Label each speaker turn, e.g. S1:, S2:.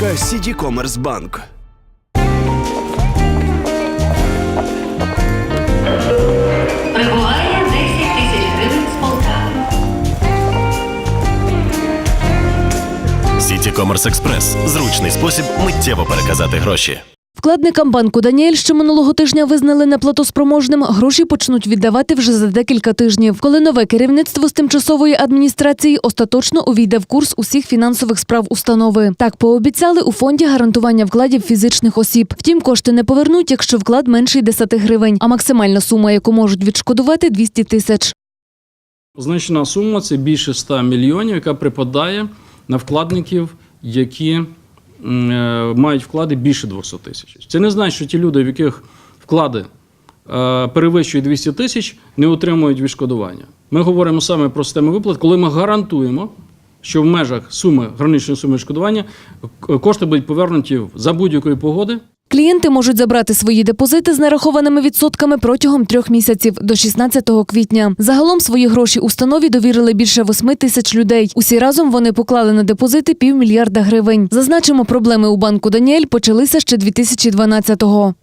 S1: та Сіді Комерс Банк.
S2: Прибуває 10 тисяч гривень з Полтави.
S3: Сіті Комерс Експрес зручний спосіб миттєво переказати гроші.
S4: Вкладникам банку Даніель, що минулого тижня визнали неплатоспроможним, гроші почнуть віддавати вже за декілька тижнів, коли нове керівництво з тимчасової адміністрації остаточно увійде в курс усіх фінансових справ установи. Так пообіцяли у фонді гарантування вкладів фізичних осіб. Втім, кошти не повернуть, якщо вклад менший 10 гривень, а максимальна сума, яку можуть відшкодувати, 200 тисяч.
S5: Значна сума це більше 100 мільйонів, яка припадає на вкладників, які мають вклади більше 200 тисяч. Це не значить, що ті люди, в яких вклади е, перевищують 200 тисяч, не отримують відшкодування. Ми говоримо саме про систему виплат, коли ми гарантуємо, що в межах суми граничної суми відшкодування кошти будуть повернуті за будь-якої погоди.
S4: Клієнти можуть забрати свої депозити з нарахованими відсотками протягом трьох місяців до 16 квітня. Загалом свої гроші установі довірили більше 8 тисяч людей. Усі разом вони поклали на депозити півмільярда гривень. Зазначимо, проблеми у банку Даніель почалися ще 2012-го.